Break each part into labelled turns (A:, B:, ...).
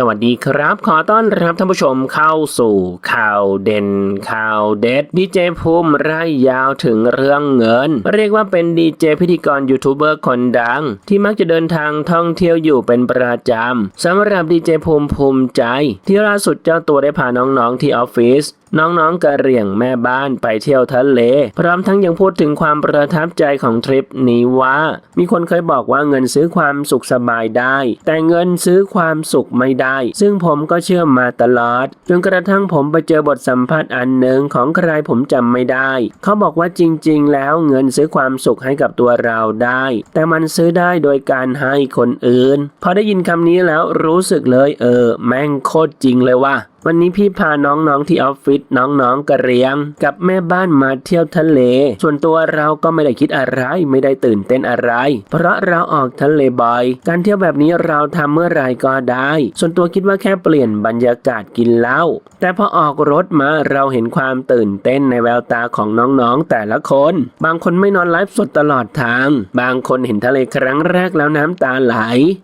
A: สวัสดีครับ ขอต้อนรับท่านผู้ชมเข้าสู่ข่าวเด่นข่าวเด็ดดีเจภูมิไร่ยาวถึงเรื่องเงิน เรียกว่าเป็นดีเจพิธีกรยูทูบเบอร์คนดัง ที่มักจะเดินทางท่องเที่ยวอยู่เป็นประจำสำหรับดีเจภูมิภูมิใจ ที่ล่าสุดเจ้าตัวได้พาน้องๆที่ออฟฟิศ น้องๆกระเหรี่ยงแม่บ้านไปเที่ยวทะเล พร้อมทั้งยังพูดถึงความประทับใจของทริปนี้ว่า มีคนเคยบอกว่าเงินซื้อความสุขสบายได้ แต่เงินซื้อความสุขไม่ได้ ซึ่งผมก็เชื่อมาตลอดจนกระทั่งผมไปเจอบทสัมภาษณ์อันหนึ่งของใครผมจำไม่ได้ เขาบอกว่าจริง ๆ แล้วเงินซื้อความสุขให้กับตัวเราได้ แต่มันซื้อได้โดยการให้คนอื่น พอได้ยินคำนี้แล้วรู้สึกเลยเออ แม่งโคตรจริงเลยว่ะวันนี้พี่พาน้องๆที่ออฟฟิศน้องๆกระเรียง กับแม่บ้านมาเที่ยวทะเล ส่วนตัวเราก็ไม่ได้คิดอะไรไม่ได้ตื่นเต้นอะไร เพราะเราออกทะเลบ่อย การเที่ยวแบบนี้เราทำเมื่อไรก็ได้ ส่วนตัวคิดว่าแค่เปลี่ยนบรรยากาศกินเหล้าแต่พอออกรถมาเราเห็นความตื่นเต้นในแววตาของน้องๆแต่ละคน บางคนไม่นอนไลฟ์สดตลอดทาง บางคนเห็นทะเลครั้งแรกแล้วน้ำตาไหล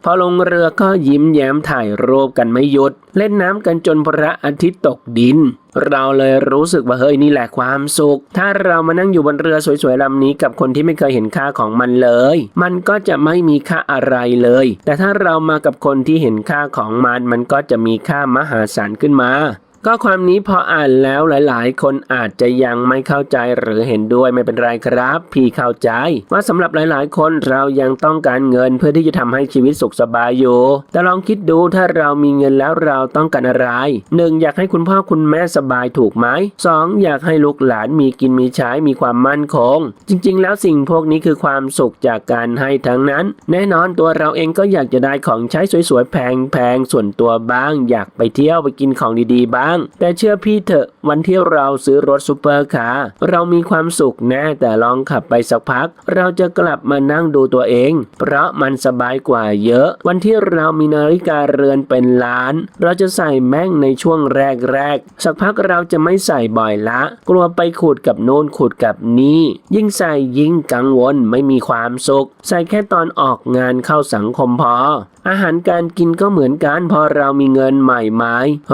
A: พอลงเรือก็ยิ้มแย้มถ่ายรูปกันไม่หยุด เล่นน้ำกันจนพระระอาทิตย์ตกดิน เราเลยรู้สึกว่าเฮ้ยนี่แหละความสุข ถ้าเรามานั่งอยู่บนเรือสวยๆลำนี้กับคนที่ไม่เคยเห็นค่าของมันเลย มันก็จะไม่มีค่าอะไรเลย แต่ถ้าเรามากับคนที่เห็นค่าของมัน มันก็จะมีค่ามหาศาลขึ้นมา ก็ความนี้พออ่านแล้วหลาย ๆ คนอาจจะยังไม่เข้าใจหรือเห็นด้วยไม่เป็นไรครับ พี่เข้าใจ ว่าสำหรับหลาย ๆ คนเรายังต้องการเงินเพื่อที่จะทำให้ชีวิตสุขสบายอยู่ แต่ลองคิดดูถ้าเรามีเงินแล้วเราต้องการอะไร 1. อยากให้คุณพ่อคุณแม่สบายถูกไหม 2. อยากให้ลูกหลานมีกินมีใช้มีความมั่นคง จริง ๆ แล้วสิ่งพวกนี้คือความสุขจากการให้ทั้งนั้น แน่นอนตัวเราเองก็อยากจะได้ของใช้สวย ๆ แพง ๆ ส่วนตัวบ้าง อยากไปเที่ยวไปกินของดี ๆ บ้างแต่เชื่อพี่เถอะวันที่เราซื้อรถซูเปอร์คาร์เรามีความสุขแน่แต่ลองขับไปสักพัก เราจะกลับมานั่งดูตัวเอง เพราะมันสบายกว่าเยอะ วันที่เรามีนาฬิกาเรือนเป็นล้าน เราจะใส่แม่งในช่วงแรกๆสักพักเราจะไม่ใส่บ่อยละ กลัวไปขูดกับโน่นขูดกับนี่ ยิ่งใส่ยิ่งกังวลไม่มีความสุข ใส่แค่ตอนออกงานเข้าสังคมพอ อาหารการกินก็เหมือนกันพอเรามีเงินใหม่ไหม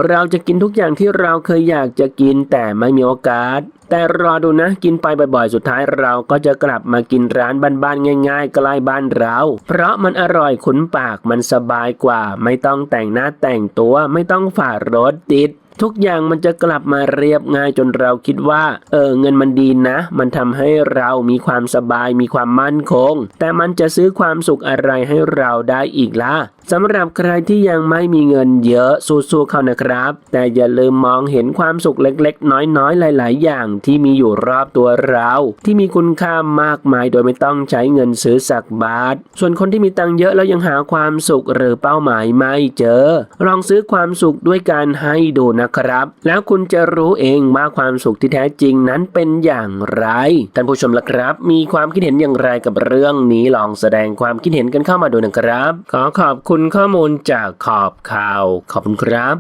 A: เราจะกินทุกอย่างที่เราเคยอยากจะกินแต่ไม่มีโอกาส แต่รอดูนะกินไปบ่อยๆ สุดท้ายเราก็จะกลับมากินร้านบ้านๆง่าย ๆ ใกล้บ้านเรา เพราะมันอร่อยคุ้นปากมันสบายกว่า ไม่ต้องแต่งหน้าแต่งตัวไม่ต้องฝ่ารถติด ทุกอย่างมันจะกลับมาเรียบง่ายจนเราคิดว่าเออเงินมันดีนะ มันทำให้เรามีความสบายมีความมั่นคง แต่มันจะซื้อความสุขอะไรให้เราได้อีกล่ะสำหรับใครที่ยังไม่มีเงินเยอะสู้ๆเขานะครับ แต่อย่าลืมมองเห็นความสุขเล็กๆ น้อยๆ หลาย ๆ อย่างที่มีอยู่รอบตัวเรา ที่มีคุณค่ามากมายโดยไม่ต้องใช้เงินซื้อสักบาท ส่วนคนที่มีตังเยอะแล้วยังหาความสุขหรือเป้าหมายไม่เจอ ลองซื้อความสุขด้วยการให้ดูนะครับ แล้วคุณจะรู้เองว่าความสุขที่แท้จริงนั้นเป็นอย่างไรท่านผู้ชมละครับ มีความคิดเห็นอย่างไรกับเรื่องนี้ลองแสดงความคิดเห็นกันเข้ามาดูนะครับ ขอขอบคุณข้อมูลจากขอบข่าว ขอบคุณครับ